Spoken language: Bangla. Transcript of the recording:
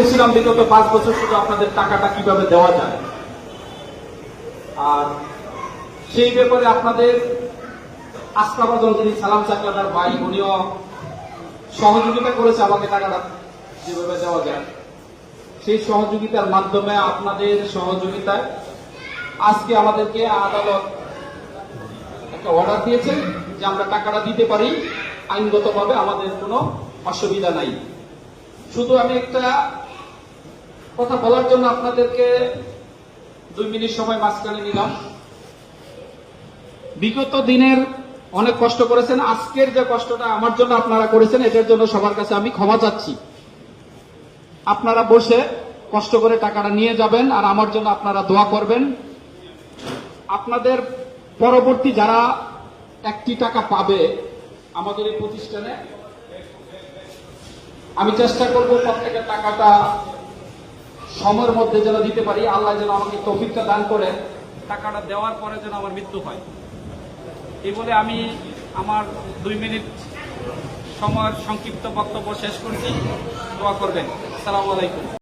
বলতেছিলাম বিগত পাঁচ বছর শুধু আপনাদের টাকাটা কীভাবে দেওয়া যায়। আর সেই ব্যাপারে আপনাদের আস্থাভাজন যিনি সালাম চাকলাদার ভাই, উনিও সহযোগিতা করেছে আমাকে টাকাটা যেভাবে দেওয়া যায়। সেই সহযোগিতার মাধ্যমে আপনাদের সহযোগিতায় আজকে আমাদেরকে আদালত একটা অর্ডার দিয়েছে যে আমরা টাকাটা দিতে পারি। আইনগতভাবে আমাদের কোনো অসুবিধা নাই। শুধু আমি একটা কথা বলার জন্য আপনাদেরকে দুই মিনিট সময় মাঝখানে নিলাম। বিগত দিনের অনেক কষ্ট করেছেন, আজকের যে কষ্টটা আমার জন্য আপনারা করেছেন, এটার জন্য সবার কাছে আমি ক্ষমা চাচ্ছি। আপনারা বসে কষ্ট করে টাকাটা নিয়ে যাবেন আর আমার জন্য আপনারা দোয়া করবেন। আপনাদের পরবর্তী যারা একটি টাকা পাবে আমাদের এই প্রতিষ্ঠানে, আমি চেষ্টা করব প্রত্যেকের টাকাটা সময়ের মধ্যে যেন দিতে পারি, আল্লাহ যেন আমাকে তৌফিকটা দান করে টাকাটা দেওয়ার পরে যেন আমার মৃত্যু হয়। এই বলে আমি আমার দুই মিনিট সময়ের সংক্ষিপ্ত বক্তব্য শেষ করছি। দোয়া করবেন। সালাম আলাইকুম।